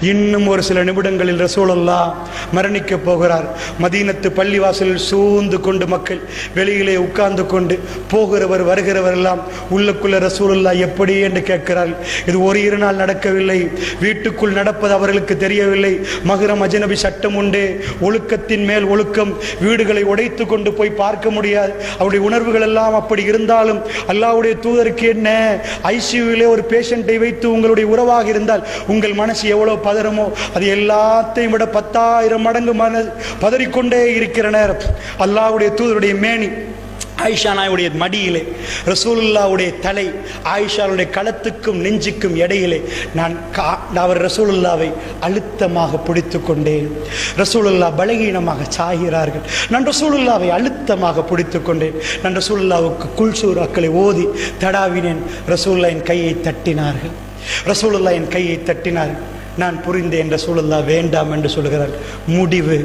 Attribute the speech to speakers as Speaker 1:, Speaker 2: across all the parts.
Speaker 1: இன்னும் ஒரு சில நிமிடங்களில் ரசூலல்லா மரணிக்க போகிறார். மதீனத்து பள்ளிவாசலில் சூழ்ந்து கொண்டு மக்கள் வெளியிலே உட்கார்ந்து கொண்டு போகிறவர் வருகிறவர் எல்லாம் உள்ளுக்குள்ள ரசூலல்லா எப்படி என்று கேட்கிறார் இது ஒரு இரு நாள் நடக்கவில்லை. வீட்டுக்குள் நடப்பது அவர்களுக்கு தெரியவில்லை. மகரம் அஜனபி சட்டம் உண்டு. ஒழுக்கத்தின் மேல் ஒழுக்கம் வீடுகளை உடைத்து கொண்டு போய் பார்க்க முடியாது. அவருடைய உணர்வுகள் எல்லாம் அப்படி இருந்தாலும் அல்லாவுடைய தூதருக்கு என்ன? ஐசியூவிலே ஒரு பேஷண்ட்டை வைத்து உங்களுடைய உறவாக இருந்தால் உங்கள் மனசு எவ்வளவு பதறுமோ? அது எல்லாத்தையும் விட பத்தாயிரம் மடங்கு மன பதறிக்கொண்டே இருக்கிற நேரம். அல்லாவுடைய தூதருடைய மேனி ஆயிஷா நாயுடைய மடியிலே ரசூலுல்லாவுடைய தலை ஆயிஷாவுடைய களத்துக்கும் நெஞ்சுக்கும் இடையிலே நான் கா- அவர் ரசூலுல்லாவை அழுத்தமாக பிடித்து கொண்டேன் ரசூலுல்லா பலகீனமாக சாகிறார்கள். நான் ரசூலுல்லாவை அழுத்தமாக பிடித்து கொண்டேன் நான் ரசூலுல்லாவுக்கு குல்சூராக்களை ஓதி தடாவினேன். ரசூல்லா என் கையை தட்டினார்கள். ரசூலுல்லா என் கையை தட்டினார்கள். நான் புரிந்தேன் என்ற ரசூலுல்லா வேண்டாம் என்று சொல்கிறார். முடிவு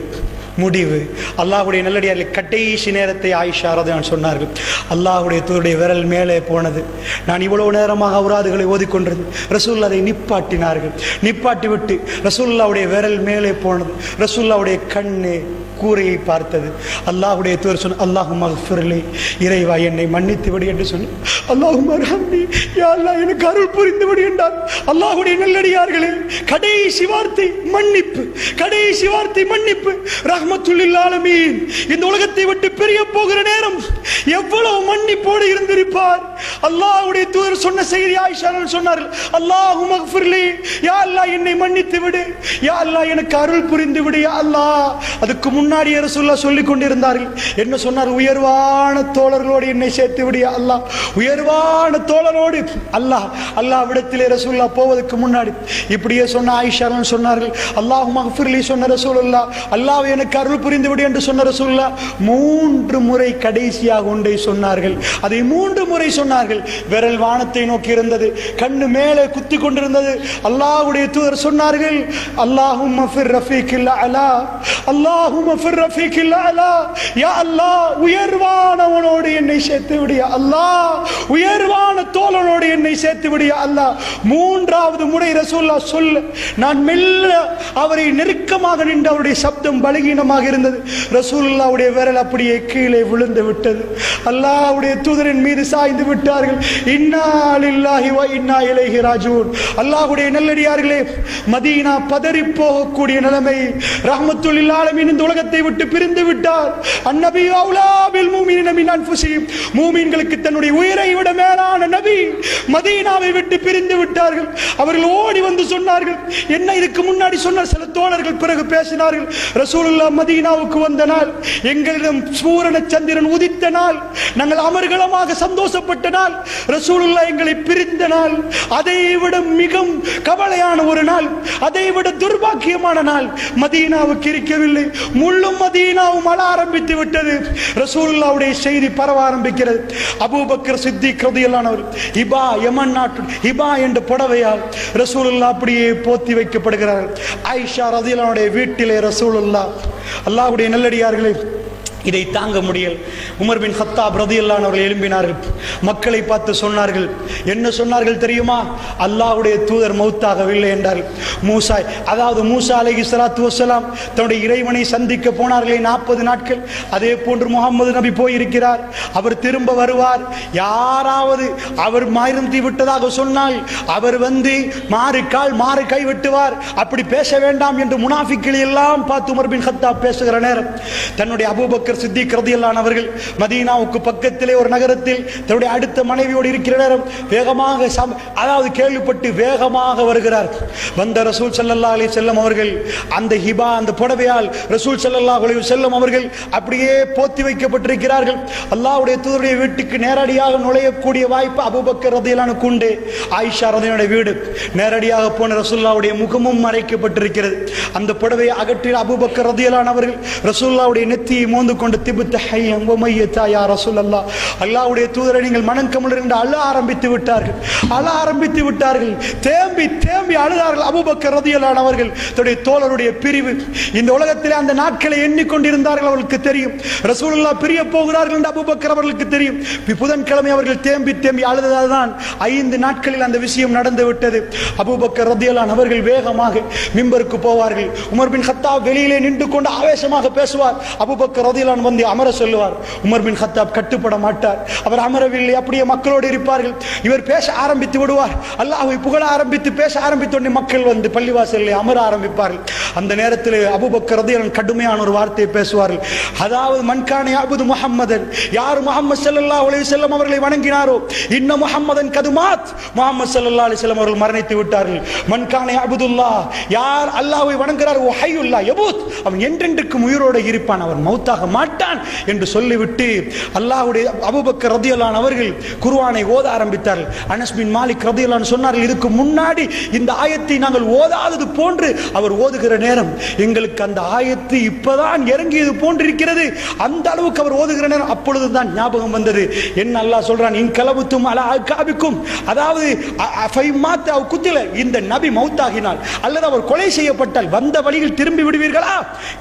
Speaker 1: முடிவு. அல்லாஹுடைய நல்லடியாரில் கடைசி நேரத்தை ஆயிஷா நான் சொன்னார்கள். அல்லாஹ்வுடைய தூருடைய விரல் மேலே போனது. நான் இவ்வளவு நேரமாக அவுராதுகளை ஓதிக்கொண்டிருந்தேன். ரசூல்லா அதை நிப்பாட்டினார்கள். நிப்பாட்டி விட்டு ரசூல்லாவுடைய விரல் மேலே போனது. ரசூல்லாவுடைய கண்ணு கூரையை பார்த்தது. அல்லாஹுடைய தூர் சொன்ன அல்லாஹு மகஃபிரலி இறைவா என்னை மன்னித்து விடு என்று சொன்ன அல்லாஹு மர்ஹம்னி யா அல்லாஹ் எனக்கு அருள் புரிந்து விடு என்றார் அல்லாஹுடைய நல்லடியார்களே கடைசி வார்த்தை மன்னிப்பு. கடைசி வார்த்தை மன்னிப்பு. ரஹ்மத்துல்லில் ஆலமீன். இந்த உலகத்தை விட்டு பிரிய போகிற நேரம் எவ்வளவு மன்னிப்போடு இருந்திருப்பார். அல்லாஹுடைய தூதர் சொன்ன செய்தி ஆயிஷா சொன்னார்கள். அல்லாஹு மகஃபிரலி யா அல்லாஹ் என்னை மன்னித்து விடு. யா அல்லாஹ் எனக்கு அருள் புரிந்து விடு யா அல்லாஹ். அதுக்கு முன்னாடி முன்னாடி ரசூல்லா சொல்லிக் கொண்டிருந்தார்கள். என்ன சொன்னார்? உயர்வான தோழர்களோடு என்னை சேர்த்து விடிய யா அல்லாஹ். உயர்வான தோழரோடு அல்லாஹ் அல்லாஹ் விடத்திலே ரசூல்லா போவதற்கு முன்னாடி. இப்படியே சொன்ன ஆயிஷா சொன்னார்கள். அல்லாஹ் மகஃபிர்லி சொன்ன ரசூலுல்லா அல்லாஹ் எனக்கு அருள் புரிந்து விடு என்று சொன்ன ரசூல்லா மூன்று முறை கடைசியாக ஒன்றை சொன்னார்கள். அதை மூன்று முறை சொன்னார்கள். விரல் வானத்தை நோக்கி இருந்தது. கண்ணு மேலே குத்தி கொண்டிருந்தது. அல்லாஹ்வுடைய தூதர் சொன்னார்கள் அல்லாஹும் ஃபிர் அலா. அல்லாஹும் ஃபிர் ரஃபீக்கில் அலா யா அல்லாஹ் உயர்வானவனோடு என்னை சேர்த்து விடியா அல்லாஹ். உயர்வான தோழனோடு என்னை சேர்த்து விடியா அல்லாஹ். மூன்றாவது முறை ரசூல்லா சொல்ல நான் மெல்ல அவரை நெருக்கமாக நின்று அவருடைய சப்தம் பலகீனமாக இருந்தது. ரசூல்லாவுடைய விரல் அப்படியே கீழே விழுந்து விட்டது. அல்லாவுடைய தூதரின் மீது சாய்ந்து விட்டார்கள். இன்னாலில்லாஹி வ இன்னா இலைஹி ராஜூன். அல்லாஹ்வுடைய நல்லடியார்களே மதீனா பதறி போகக்கூடிய நிலைமை ரஹ்மத்துல் இல்லாலமீன் இந்த உலக உலகத்தை விட்டு பிரிந்து விட்டார். அந்நபி அவுலாவில் பில் மூமினின மின் அன்ஃபுசிஹிம் தன்னுடைய உயிரை விட மேலான நபி மதீனாவை விட்டு பிரிந்து விட்டார்கள். அவர்கள் ஓடி வந்து சொன்னார்கள். என்ன இதுக்கு முன்னாடி சொன்ன சில தோழர்கள் பிறகு பேசினார்கள். ரசூலுல்லா மதீனாவுக்கு வந்த நாள் எங்களிடம் சூரண சந்திரன் உதித்த நாள் நாங்கள் அமர்கலமாக சந்தோஷப்பட்ட நாள் ரசூலுல்லா எங்களை பிரிந்த நாள் அதை விட மிகவும் கவலையான ஒரு நாள் அதை விட துர்பாக்கியமான நாள் மதீனாவுக்கு இருக்கவில்லை. முழு மதீனாவும் அழ ஆரம்பித்து விட்டது. ரசூலுல்லாவுடைய செய்தி பரவ ஆரம்பிக்கிறது. அபூபக்கர் சித்தி ரதியல்லானவர் இபா யமன் நாட்டு இபா என்ற புடவையால் ரசூலுல்லா அப்படியே போத்தி வைக்கப்படுகிறார்கள். ஆயிஷா ரதியல்லானுடைய வீட்டிலே ரசூலுல்லா அல்லாவுடைய நல்லடியார்களே இதை தாங்க முடியல். உமர் பின் ஹத்தாப் ரதியல்லான் அவர்கள் எழும்பினார்கள். மக்களை பார்த்து சொன்னார்கள் என்ன சொன்னார்கள் தெரியுமா? அல்லாஹுடைய தூதர் மௌத்தாகவில்லை என்றார்கள் மூசா அதாவது மூசா அலைஹி ஸலாத்து வசலாம் தன்னுடைய இறைவனை சந்திக்க போனார்களே நாற்பது நாட்கள். அதே போன்று முகமது நபி போயிருக்கிறார். அவர் திரும்ப வருவார். யாராவது அவர் மருந்து விட்டதாக சொன்னால் அவர் வந்து மாறு கால் மாறு கை வெட்டுவார். அப்படி பேச வேண்டாம் என்று முனாஃபிக்களை எல்லாம் பார்த்து உமர் பின் ஹத்தாப் பேசுகிற நேரம். தன்னுடைய அபூபக்கர் சித்திக் ரதியல்லான் அவர்கள் மதீனாவுக்கு பக்கத்திலே ஒரு நகரத்தில் தன்னுடைய அடுத்த மனைவியோடு இருக்கிற நேரம் வேகமாக அதாவது கேள்விப்பட்டு வேகமாக வருகிறார். வந்த ரசூல் சல்லல்லா அலி செல்லம் அவர்கள் அந்த ஹிபா அந்த புடவையால் ரசூல் சல்லல்லா அலி செல்லம் அவர்கள் அப்படியே போத்தி வைக்கப்பட்டிருக்கிறார்கள். அல்லாவுடைய தூதருடைய வீட்டுக்கு நேரடியாக நுழையக்கூடிய வாய்ப்பு அபுபக்கர் ரதியல்லானுக்கு உண்டு. ஆயிஷா ரதியனுடைய வீடு நேரடியாக போன ரசூல்லாவுடைய முகமும் மறைக்கப்பட்டிருக்கிறது. அந்த புடவையை அகற்றி அபுபக்கர் ரதியலானவர்கள் ரசூல்லாவுடைய நெத்தியை மோந்து கொண்டு திபுத்த ஹையம் ஒமையத்தா யா ரசூலல்லா. அல்லாவுடைய தூதரை நீங்கள் மனம் கமலர் அழ ஆரம்பித்து விட்டார்கள். அழ ஆரம்பித்து விட்டார்கள். தேம்பி தேம்பி அழுதார்கள் அபுபக்கர் ரதியலான் அவர்கள். தன்னுடைய தோழருடைய பிரிவு. இந்த உலகத்திலே அந்த நாட்களை எண்ணிக்கொண்டிருந்தார்கள் அவர்களுக்கு தெரியும். ரசூலுல்லாஹ் பிரிய போகிறார்கள் என்று அபுபக்கர் அவர்களுக்கு தெரியும். புதன்கிழமை அவர்கள் தேம்பி தேம்பி அழுததால் தான் ஐந்து நாட்களில் அந்த விஷயம் நடந்து விட்டது. அபுபக்கர் ரதியலான் அவர்கள் வேகமாக மிம்பருக்கு போவார்கள். உமர் பின் ஹத்தா வெளியிலே நின்று கொண்டு ஆவேசமாக பேசுவார். அபுபக்கர் ரதியலான் வந்து அமர சொல்லுவார். உமர் பின் ஹத்தாப் கட்டுப்பட மாட்டார். அவர் அமரவில்லை அப்படியே மக்களோடு இருப்பார்கள். இவர் பேச ஆரம்பித்து விடுவார். அல்லாஹை புகழ ஆரம்பித்து பேச ஆரம்பித்த உடனே மக்கள் வந்து பள்ளிவாசலில் அமர ஆரம்பிப்பார்கள். அந்த நேரத்தில் அபூபக்கர் ரதியலான் கடுமையான ஒரு வார்த்தையை பேசுவார்கள். அதாவது மன்கானை அபுது முகம்மதன் யார் முகமது ஸல்லல்லாஹு அலைஹி செல்லம் அவர்களை வணங்கினாரோ? இன்ன முகம்மதன் கதுமாத் முகமது ஸல்லல்லாஹு அலி செல்லம் அவர்கள் மரணித்து விட்டார்கள். மன்கானை அபுதுல்லா யார் அல்லாஹை வணங்குகிறார்? ஓ ஹையுல்லா எபூத் அவன் என்றென்றுக்கும் உயிரோடு இருப்பான். அவர் மௌத்தாக மாட்டான் என்று சொல்லிவிட்டு அல்லாஹுடைய அபூபக்கர் ரதியலான் அவர்கள் குருவானை ஓத ஆரம்பித்தார்கள். அனஸ்பின் மாலிக் ரதியலான் சொன்னார்கள் இதுக்கு முன்னாடி இந்த ஆயத்தை நாங்கள் ஓதாதது போன்று அவர் ஓதுகிற நேரம். எங்களுக்கு அந்த ஆயத்து இப்பதான் இறங்கியது போன்று இருக்கிறது அந்த அளவுக்கு அவர் ஓதுகிற நேரம். அப்பொழுதுதான் ஞாபகம் வந்தது. என்ன அல்லாஹ் சொல்றான்? இன் கலவுத்தும் அலா காபிக்கும் அதாவது குத்தில இந்த நபி மௌத்தாகினால் அல்லது அவர் கொலை செய்யப்பட்டால் வந்த வழியில் திரும்பி விடுவீர்களா?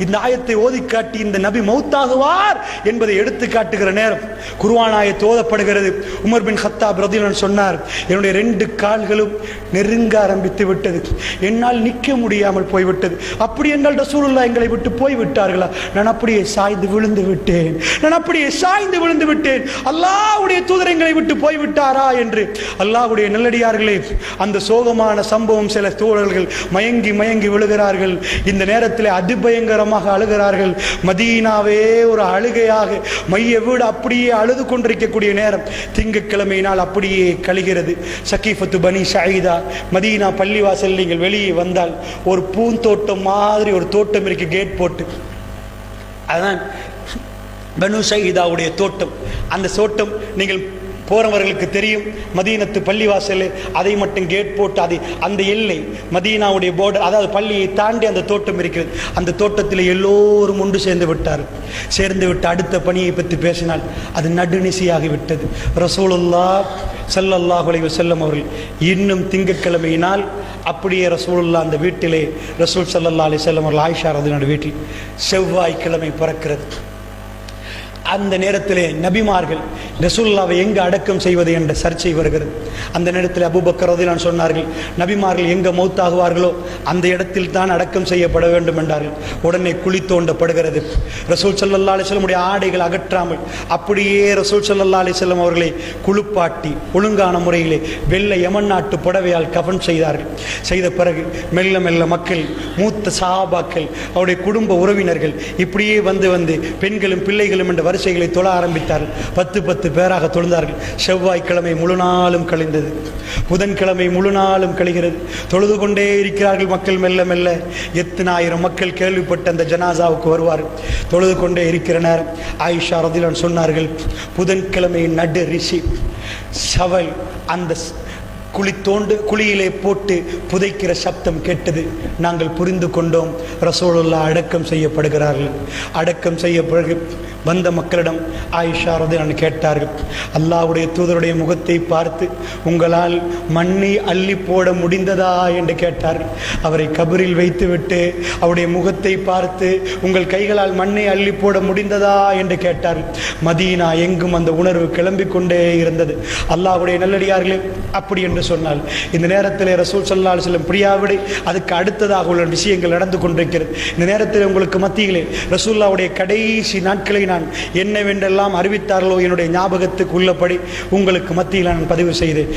Speaker 1: இந்த ஆயத்தை ஓதி காட்டி இந்த நபி மௌத்தாக மௌத்தாகுவார் என்பதை எடுத்து காட்டுகிற நேரம். குருவானாய தோதப்படுகிறது. உமர் பின் ஹத்தா ரதியல்லான் சொன்னார் என்னுடைய ரெண்டு கால்களும் நெருங்க ஆரம்பித்து விட்டது. என்னால் நிற்க முடியாமல் போய்விட்டது. அப்படி என்றால் ரசூலுல்லாஹ் எங்களை விட்டு போய்விட்டார்களா? நான் அப்படியே சாய்ந்து விழுந்து விட்டேன். நான் அப்படியே சாய்ந்து விழுந்து விட்டேன். அல்லாவுடைய தூதர் எங்களை விட்டு போய்விட்டாரா? என்று. அல்லாவுடைய நல்லடியார்களே அந்த சோகமான சம்பவம் சில தோழர்கள் மயங்கி மயங்கி விழுகிறார்கள். இந்த நேரத்தில் அதிபயங்கரமாக அழுகிறார்கள். மதீனாவே ஒரு அழுகையாக மைய வீடு அப்படியே அழுது கொண்டிருக்கக்கூடிய நேரம் திங்கட்கிழமை நாள் அப்படியே கழிகிறது. சக்கீஃபத்து பனி ஷாயிதா மதீனா பள்ளிவாசல் நீங்கள் வெளியே வந்தால் ஒரு பூந்தோட்டம் மாதிரி ஒரு தோட்டம் இருக்கு கேட் போட்டு. அதான் பனு ஷஹீதாவுடைய தோட்டம். அந்த தோட்டம் நீங்கள் போறவர்களுக்கு தெரியும் மதீனத்து பள்ளிவாசல் அதை மட்டும் கேட் போட்டு அதை அந்த எல்லை மதீனாவுடைய போர்டர் அதாவது பள்ளியை தாண்டி அந்த தோட்டம் இருக்கிறது. அந்த தோட்டத்தில் எல்லோரும் ஒன்று சேர்ந்து விட்டார் சேர்ந்து விட்டு அடுத்த பணியை பற்றி பேசினால் அது நடுநிசையாகி விட்டது. ரசூலுல்லா ஸல்லல்லாஹு அலைஹி செல்லம் அவர்கள் இன்னும் திங்கட்கிழமையினால் அப்படியே ரசூலுல்லா அந்த வீட்டிலே ரசூல் ஸல்லல்லாஹு அலி செல்லம் அவர்கள் ஆயிஷா ரதினோட வீட்டில் செவ்வாய்க்கிழமை பிறக்கிறது. அந்த நேரத்திலே நபிமார்கள் ரசூல்லாவை எங்கு அடக்கம் செய்வது என்ற சர்ச்சை வருகிறது. அந்த நேரத்தில் அபூபக்கர் நான் சொன்னார்கள் நபிமார்கள் எங்கே மௌத்தாகுவார்களோ அந்த இடத்தில் தான் அடக்கம் செய்யப்பட வேண்டும் என்றார்கள். உடனே குழி தோண்டப்படுகிறது. ரசூல் சல்லல்லா அலிஸ்லமுடைய ஆடைகள் அகற்றாமல் அப்படியே ரசூல் சல்லல்லா அலிஸ்லம் அவர்களை குளிப்பாட்டி ஒழுங்கான முறையிலே வெள்ளை யமன் நாட்டு புடவையால் கவன் செய்தார்கள். செய்த பிறகு மெல்ல மெல்ல மக்கள் மூத்த சஹாபாக்கள் அவருடைய குடும்ப உறவினர்கள் இப்படியே வந்து வந்து பெண்களும் பிள்ளைகளும் என்ற வரிசைகளை தொழ ஆரம்பித்தார்கள். பத்து பத்து பேராக தொழுந்தார்கள். செவ்வாய்க்கிழமை முழு நாளும் கழிந்தது. புதன்கிழமை முழு நாளும் கழிகிறது. தொழுது கொண்டே இருக்கிறார்கள் மக்கள் மெல்ல மெல்ல. எத்தனாயிரம் மக்கள் கேள்விப்பட்ட அந்த ஜனாசாவுக்கு வருவார்கள். தொழுது கொண்டே இருக்கிற நேரம் ஆயிஷா ரதிலான் சொன்னார்கள் புதன்கிழமை நடு ரிஷி சவல் அந்த குழி தோண்டு குழியிலே போட்டு புதைக்கிற சப்தம் கேட்டது. நாங்கள் புரிந்து கொண்டோம். ரசோலுல்லா அடக்கம் செய்யப்படுகிறார்கள். அடக்கம் செய்யப்படுகிற வந்த மக்களிடம் ஆயிஷா நான் கேட்டார்கள். அல்லாவுடைய தூதருடைய முகத்தை பார்த்து உங்களால் மண்ணை அள்ளி போட முடிந்ததா? என்று கேட்டார்கள். அவரை கபரில் வைத்துவிட்டு அவருடைய முகத்தை பார்த்து உங்கள் கைகளால் மண்ணை அள்ளி போட முடிந்ததா? என்று கேட்டார்கள். மதீனா எங்கும் அந்த உணர்வு கிளம்பிக் கொண்டே இருந்தது. அல்லாவுடைய நல்லடியார்களே அப்படி என்று சொன்னால் இந்த நேரத்தில் ரசூல் சல்லா செல்லும் பிரியாவிடை அதுக்கு அடுத்ததாக உள்ள விஷயங்கள் நடந்து கொண்டிருக்கிறது. இந்த நேரத்தில் உங்களுக்கு மத்தியிலே ரசூல்லாவுடைய கடைசி நாட்களை நான் என்னவென்றெல்லாம் அறிவித்தார்களோ என்னுடைய ஞாபகத்துக்கு உள்ளபடி உங்களுக்கு மத்தியில் நான் பதிவு செய்தேன்.